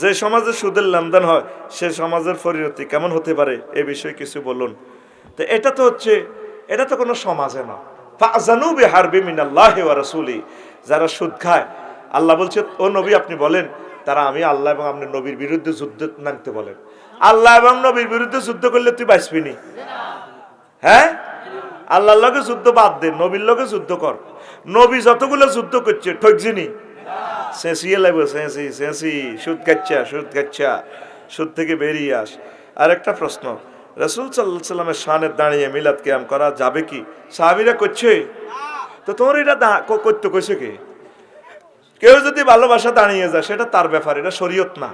যে সমাজে সুদের লেনদেন হয়, সে সমাজের পরিণতি কেমন হতে পারে এ বিষয়ে কিছু বলুন। তো এটা তো হচ্ছে, এটা তো কোনো সমাজে না। ফাজানু বিহারবি মিনাল্লাহি রাসূলি, যারা সুদ খায়, আল্লাহ বলছে, ও নবী, আপনি বলেন, তারা আমি আল্লাহ এবং আপনি নবীর বিরুদ্ধে যুদ্ধ নামতে বলেন। আল্লাহ এবং নবীর বিরুদ্ধে যুদ্ধ করলে তুই বাঁচবি নি? হ্যাঁ? আল্লাহর লগে যুদ্ধ বাদ দে, নবীর লগে যুদ্ধ কর। নবী যতগুলো যুদ্ধ করছে ঠকজিনি চেঁচিয়ে লাগবে চেঁচি চেঁচি সুদ খাচ্ছা সুদ খাচ্ছা সুদ থেকে বেরিয়ে আস। আর একটা প্রশ্ন, রসুল সাল্লাহ সাল্লামের শানের দাঁড়িয়ে মিলাদ ক্যাম করা যাবে কি? সাহাবিরা করছে? তো তোমার এটা করতে কইছে কি? কেউ যদি ভালোবাসা দাঁড়িয়ে যায়, সেটা তার ব্যাপার, এটা শরীয়ত না।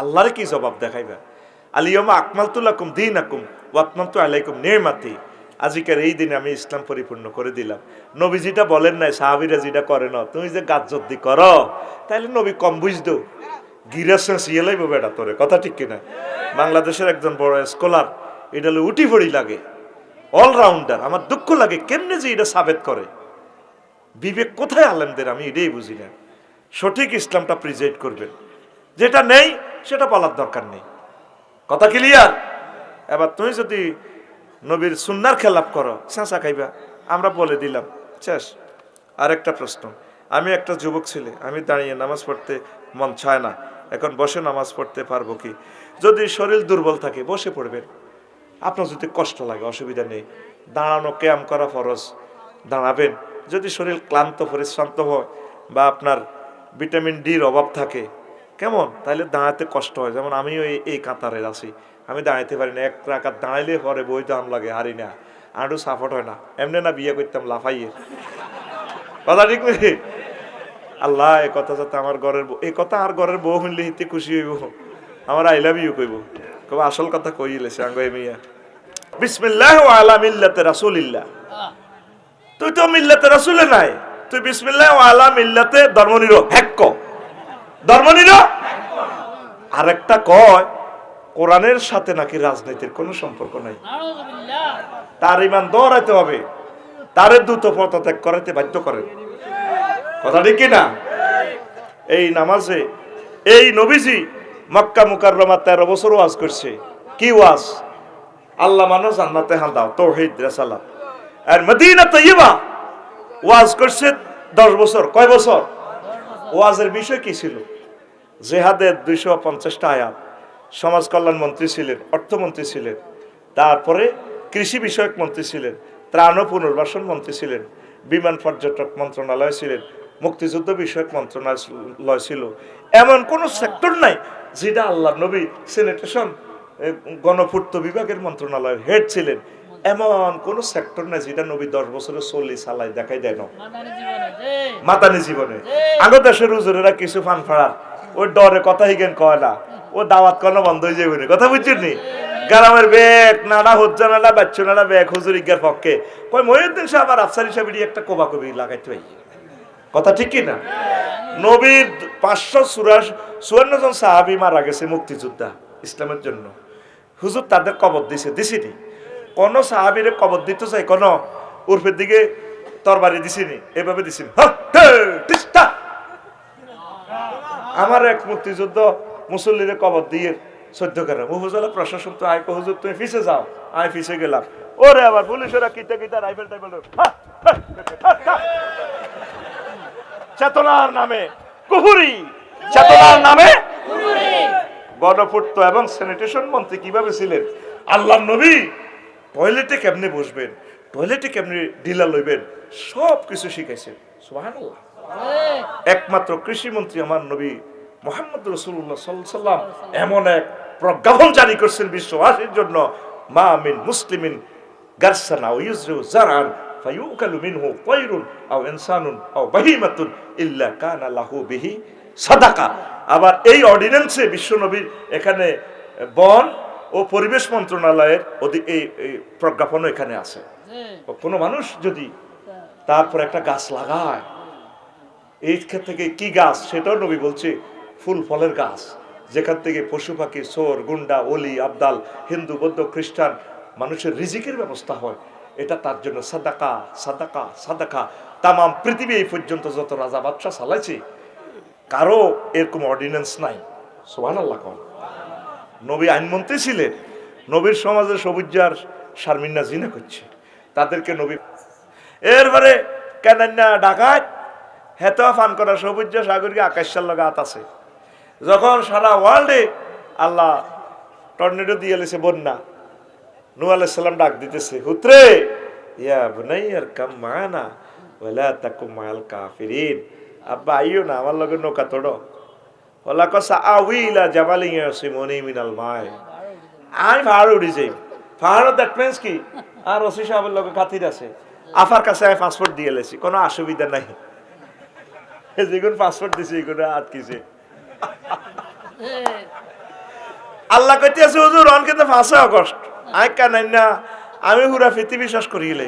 আল্লাহর কি জবাব দেখাইবে? আলিয়মা আকমাল তুলাকুম দিন আকুম ওয়াতমাম তু আলাইকুম নির্মাতি আজিকার এই দিনে আমি ইসলাম পরিপূর্ণ করে দিলাম। নবী যেটা বলেন নাই, সাহাবিরা যেটা করে না, তুমি যে গাছ যদি করো তাহলে নবী কম বুঝতো। গিরা শেষিয়ে লাইব বেটা তোরে, কথা ঠিক কিনা? বাংলাদেশের একজন বড় স্কলার এটা হলো উটি ফড়ি লাগে অলরাউন্ডার আমার দুঃখ লাগে কেমনে যে এটা সাবেত করে। বিবেক কোথায় আলেমদের, আমি এটাই বুঝি না। সঠিক ইসলামটা প্রিজেন্ট করবেন। যেটা নেই, সেটা বলার দরকার নেই। কথা ক্লিয়ার এবার তুমি যদি নবীর সুন্নার খেলাপ করো, চেঁচা খাইবা। আমরা বলে দিলাম। শেষ। আরেকটা প্রশ্ন। আমি একটা যুবক ছেলে, আমি দাঁড়িয়ে নামাজ পড়তে মন চায় না। এখন বসে নামাজ পড়তে পারব কি? যদি শরীর দুর্বল থাকে, বসে পড়বেন আপনার যদি কষ্ট লাগে, অসুবিধা নেই। দাঁড়ানো ক্যাম করা ফরজ। দাঁড়াবেন। যদি শরীর ক্লান্ত, পরিশ্রান্ত হয় বা আপনার ভিটামিন ডির অভাব থাকে কেমন? তাহলে দাঁড়াতে কষ্ট হয়। যেমন আমিও এই কাতারের আছি। আমি দাঁড়াইতে পারি না। এক রাকাত দাঁড়াইলে পরে বই দাম লাগে, হারি না। আরও সাপোর্ট হয় না। এমনি না বিয়ে করতাম লাফাইয়ে। কথা ঠিক নেই আল্লাহ এই কথা যাতে আমার ঘরের এই কথা আর ঘরের বউ শুনলে হিতে খুশি হইব। আমার আই লাভ ইউ কইব। কব আসল কথা কইলে সে আঙ্গ মিয়া। বিসমিল্লাহ আলা মিল্লাতে রাসূলিল্লাহ। তুই তো মিল্লাতে রাসূলে নাই। তুই বিসমিল্লাহ আলা মিল্লাতে ধর্মনির হ্যাক্ক ধর্মনির আরেকটা কয়, কোরআনের সাথে নাকি রাজনীতির কোনো সম্পর্ক নাই। তার ইমান দৌড়াইতে হবে। তারে দ্রুত পদত্যাগ করাতে বাধ্য করেন। কথা ঠিক না এই নামাজে, এই নবীজি মক্কা মুকাররমা তেরো বছর ওয়াজ করছে। কি ওয়াজ? আল্লাহ মানো জান্নাতে হাল দাও, তৌহিদ, রেসালাত। আর মদিনা তৈবা ওয়াজ করছে দশ বছর। কয় বছর? ওয়াজের বিষয় কি ছিল? জেহাদের দুইশো পঞ্চাশটা আয়াত। সমাজ কল্যাণ মন্ত্রী ছিলেন অর্থমন্ত্রী ছিলেন তারপরে কৃষি বিষয়ক মন্ত্রী ছিলেন ত্রাণ ও পুনর্বাসন মন্ত্রী ছিলেন বিমান পর্যটক মন্ত্রণালয় ছিলেন মুক্তিযুদ্ধ বিষয়ক মন্ত্রণালয় ছিল। এমন কোন সেক্টর নাই যেটা আল্লাহ নবী স্যানিটেশন গণপূর্ত বিভাগের মন্ত্রণালয়ের হেড ছিলেন। এমন কোন সেক্টর নাই যেটা নবী দশ বছরের চল্লি সালাই দেখাই দেয় না। মাতানি জীবনে আগত দেশের হুজুরেরা কিছু ফান ফাড়ার ওই ডরে কথা হিগেন কয় না। ও দাওয়াত কোনো বন্ধ হয়ে যাবে কথা বুঝছেন নি? গ্রামের ব্যাগ নানা হজ্জা নানা বাচ্চু নানা ব্যাগ হুজুর ইজ্ঞার পক্ষে। কয় মহিউদ্দিন সাহেব আর আফসারি সাহেবেরই একটা কোবা কবি লাগাইতে হয় কথা ঠিক কি না নবীর পাঁচশো চুরাশ চুয়ান্ন জন সাহাবি মারা গেছে মুক্তিযোদ্ধা ইসলামের জন্য। হুজুর তাদের কবর দিছে দিছিনি। কোন সাহাবিরে কবর দিতে চাই কোন উর্ফের দিকে তরবারি দিছিনি এভাবে দিছিনি। হা, হে, টিস্টা। আমার এক মুক্তিযুদ্ধ মুসল্লিরে কবর দিয়ে সহ্য করে। উপজেলা প্রশাসন তো আয় হুজুর, তুমি ফিসে যাও। আমি ফিসে গেলাম। ওরে আবার পুলিশেরা কিতা কিতা রাইফেল টাইফেল। চেতনার নামে, কুহুরি। চেতনার নামে গণপূর্ত এবং স্যানিটেশন মন্ত্রী কীভাবে ছিলেন? আল্লাহ নবী টয়লেটে কেমনে বসবেন? টয়লেটে কেমনে ডিলা লইবেন? সব কিছু শিখাইছেন। সুবহানাল্লাহ। একমাত্র কৃষি মন্ত্রী আমার নবী মোহাম্মদ রসুল্লাহ সাল্লাম এমন এক প্রজ্ঞাপন জারি করছেন বিশ্ববাসীর জন্য মা মিন মুসলিমিন গারসানা ও জারান ফায়ুকালু মিনহু তায়রুন আও ইনসানুন আও বাহিমাতুন ইল্লা কানা লাহু বিহি সাদাকা। আবার এই অর্ডিন্যান্সে বিশ্বনবীর এখানে বন ও পরিবেশ মন্ত্রণালয়ের এই প্রজ্ঞাপনও এখানে আছে। কোনো মানুষ যদি তারপর একটা গাছ লাগায় এই থেকে কি গাছ? সেটাও নবী বলছে, ফুল ফলের গাছ। যেখান থেকে পশু পাখি সোর গুন্ডা অলি আবদাল, হিন্দু, বৌদ্ধ, খ্রিস্টান মানুষের রিজিকের ব্যবস্থা হয়। এটা তার জন্য সাদাকা সাদাকা সাদাকা। তামাম পৃথিবী এই পর্যন্ত যত রাজা বাদশাহ চালাইছে, কারও এরকম অর্ডিন্যান্স নাই। সোহান আল্লাহ কন। নবী আইনমন্ত্রী ছিলেন। নবীর সমাজে সবুজার শারমিন্না জিনা করছে। তাদেরকে নবী এরপরে কেনান্না ডাকাত হেত ফান করা সবুজ সাগরকে আকাশের লাগাত আছে। যখন সারা ওয়ার্ল্ডে আল্লাহ টর্নেডো দিয়ে এলেছে বন্যা নু আলাইসাল্লাম ডাক দিতেছে, হুত্রে, ইয়া বুনাইয়ার কাম মানা ওয়ালা তাকু মাল কাফিরিন। আব্বা, আইও না, আমার লগে নৌকা তোড়ো। ওলা কসা আউইলা জাবালিং সিমনি মিনাল মাই। আমি পাহাড় উঠি যাই। পাহাড় দ্যাট মিন্স কি? আর ওসি সাহেবের লগে খাতির আছে। আফার কাছে আমি পাসপোর্ট দিয়ে এলেছি কোনো অসুবিধা নাই। যেগুন পাসপোর্ট দিছে এগুলো আটকিছে। আল্লাহ কইতে আছে হুজুর অন কিন্তু ফাঁসে আগস্ট আই কেন না আমি হুরা ফিতি বিশ্বাস করিলে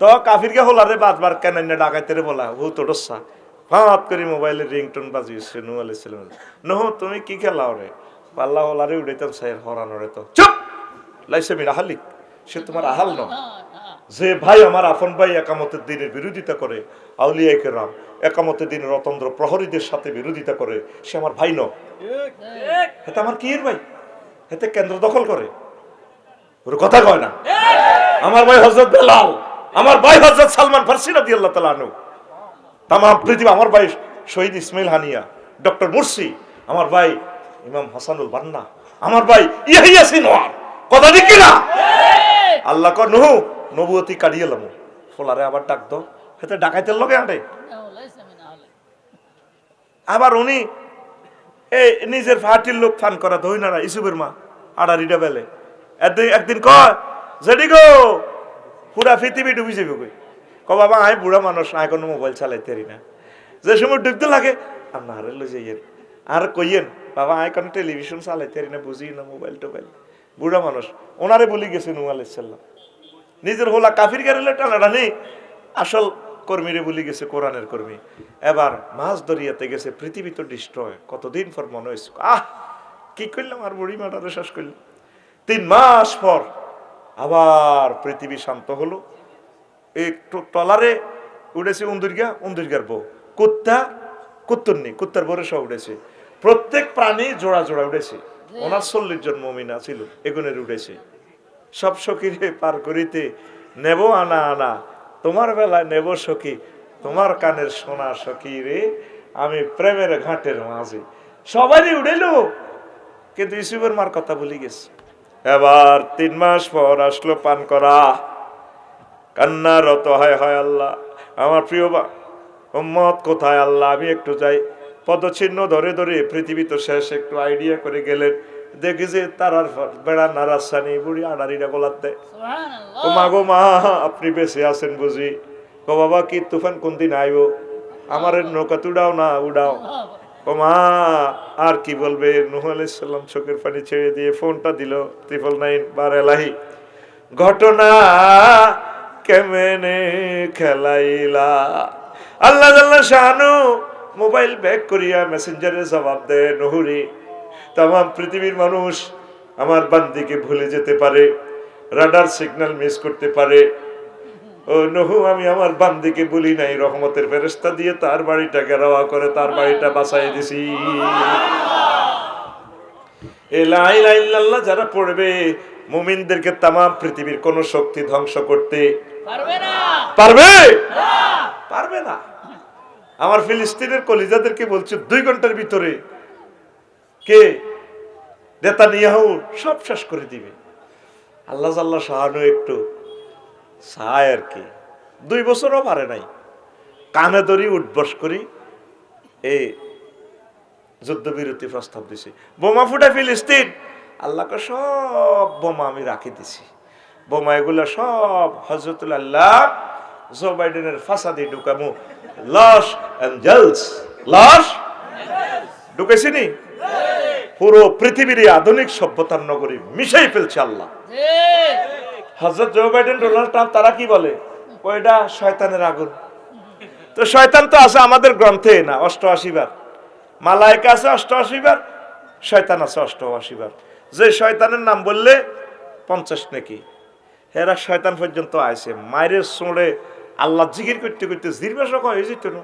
তো কাফিরকে হলারে বারবার কেন না ডাকাইতে বলা হু তো ডসা ফাঁত করে মোবাইলের রিংটোন বাজিয়েছে নু আলাইছিলাম নহ তুমি কি খেলাও রে? পাল্লা হলারে উড়াইতাম সাইর হরানোরে তো। চুপ! লাইসে মিরা হালিক সে তোমার আহাল ন যে ভাই আমার আপন ভাই একামতের দিনের বিরোধিতা করে, আউলিয়া কেরাম, একামতের দিনের রতন্দ্র প্রহরীদের সাথে বিরোধিতা করে, সে আমার ভাই ন এটা আমার কি ভাই? হেতে কেন্দ্র দখল করে। ওর কথা কয় না। আমার ভাই হজরত বেলাল, আমার ভাই হজরত সালমান ফার্সি রাদি আল্লাহ তালা আনু তাম পৃথিবী আমার ভাই শহীদ ইসমাইল হানিয়া, ডক্টর মুর্সি আমার ভাই ইমাম হাসানুল বান্না, আমার ভাই ইয়াহিয়া সিনওয়ার। কথা ঠিক না আল্লাহ কর নহু নবুয়তি কাটিয়ে লামু। ফোলারে আবার ডাক হেতে ডাকাইতের লগে আটে আবার উনি এই নিজের ফাটির লোক ফান করা ধই না ইসুবের মা আড়ারিটা বেলে। একদিন একদিন কয় যেদি গো পুরা পৃথিবী ডুবি যাবে কই? ক বাবা আমি বুড়া মানুষ আয় কোনো মোবাইল চালাইতে পারি না। যে সময় ডুবতে লাগে আপনার লই যাইয়েন। আর কইয়েন বাবা আয় কোনো টেলিভিশন চালাইতে পারি না বুঝি না মোবাইল টোবাইল বুড়া মানুষ। ওনারে বলি গেছে নু আলাইসাল্লাম নিজের হোলা কাফির গেলে টানাটানি আসল কর্মীরে বলি গেছে কোরআনের কর্মী। এবার মাছ দরিয়াতে গেছে পৃথিবী তো ডিস্ট্রয় কতদিন পর মনে হয়েছে, আহ, কি করলাম আর বুড়ি মাটারে শেষ করলাম। তিন মাস পর আবার পৃথিবী শান্ত হলো। একটু টলারে উড়েছে উন্দুরগা, উন্দুরগার বউ। কুত্তা, কুত্তর নেই, কুত্তার বরে সব উড়েছে প্রত্যেক প্রাণী জোড়া জোড়া উড়েছে ওনার চল্লিশ জন মমিনা ছিল, এগুনের উঠেছে। সব সখীরে পার করিতে নেব আনা আনা, তোমার বেলায় নেব সখী, তোমার কানের সোনা সখী রে আমি প্রেমের ঘাটের মাঝে। সবারই উড়েল, কিন্তু ইসুবের মার কথা বলি গেছে। এবার তিন মাস পর আসলো পান করা। কান্নারত হয় হয় আল্লাহ। আমার প্রিয় বা, উম্মত কোথায় আল্লাহ? আমি একটু যাই। পদচিহ্ন ধরে ধরে পৃথিবী তো শেষ একটু আইডিয়া করে গেলেন। দেখি যে তারার বেড়া নারাসানি বুড়ি আনারিটা গোলার দেয়। ও মা গো মা আপনি বেঁচে আছেন বুঝি। ও বাবা কি তুফান কোন দিন আইব? আমার নৌকা তুড়াও না উড়াও। ও মা আর কি বলবে? নুহ আলাইসাল্লাম চোখের পানি ছেড়ে দিয়ে ফোনটা দিল ত্রিপল নাইন বার এলাহি। ঘটনা কেমনে খেলাইলা? আল্লাহ আল্লাহ শাহানু মোবাইল ব্যাক করিয়া মেসেঞ্জারে জবাব দেয় নহরি তাম পৃথিবীর মানুষ আমার বান্দিকে ভুলে যেতে পারে রাডার সিগন্যাল মিস করতে পারে। ও নহু আমি আমার বান্দিকে বলি নাই রহমতের ফেরেস্তা দিয়ে তার বাড়িটা গেরাওয়া করে তার বাড়িটা বাঁচাই দিছি। যারা পড়বে মুমিনদেরকে তামাম পৃথিবীর কোন শক্তি ধ্বংস করতে পারবে না। পারবে? পারবে না। আমার ফিলিস্তিনের কলিজাদেরকে বলছে, দুই ঘণ্টার ভিতরে কে? নেতানিয়াহু সব শেষ করে দিবে। আল্লাহ আল্লাহ সাহানো একটু চায় আর কি। দুই বছরও পারে নাই। কানে ধরি উঠবস করি এই যুদ্ধবিরতি প্রস্তাব দিছে। বোমা ফুটা ফিলিস্তিন, আল্লাহকে সব বোমা আমি রাখি দিছি। বোমা এগুলো সব হজরতুল আল্লাহ জো বাইডেনের ফাসাদি ঢুকামু। Los লস ঢুকেছি নি পুরো পৃথিবীর আধুনিক সভ্যতার নগরী ফেলছে আল্লাহ। হজরত জো বাইডেন, ডোনাল্ড ট্রাম্প, তারা কি বলে? ওইটা শয়তানের আগুন। তো শয়তান তো আছে আমাদের গ্রন্থে না, অষ্টআশি বার। মালায়কা আছে অষ্টআশি বার, শয়তান আছে অষ্টআশি বার। যে শয়তানের নাম বললে পঞ্চাশ নাকি? হেরা শয়তান পর্যন্ত আইছে মায়ের সোঁড়ে আল্লাহ জিকির করতে করতে জিরবে সক হয়ে যেত না।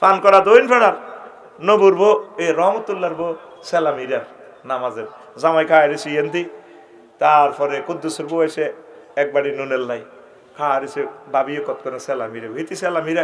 পান করা দইন ফেরার। নবুর বো এ বো সালাম ইরার নামাজের। জামাই খায় এন্দি তারপরে কুদ্দুসের বউ এসে একবারই নুনের লাই। খাওয়ার এসে বাবিও কত করে সালামিরে ভিতি সেলামিরা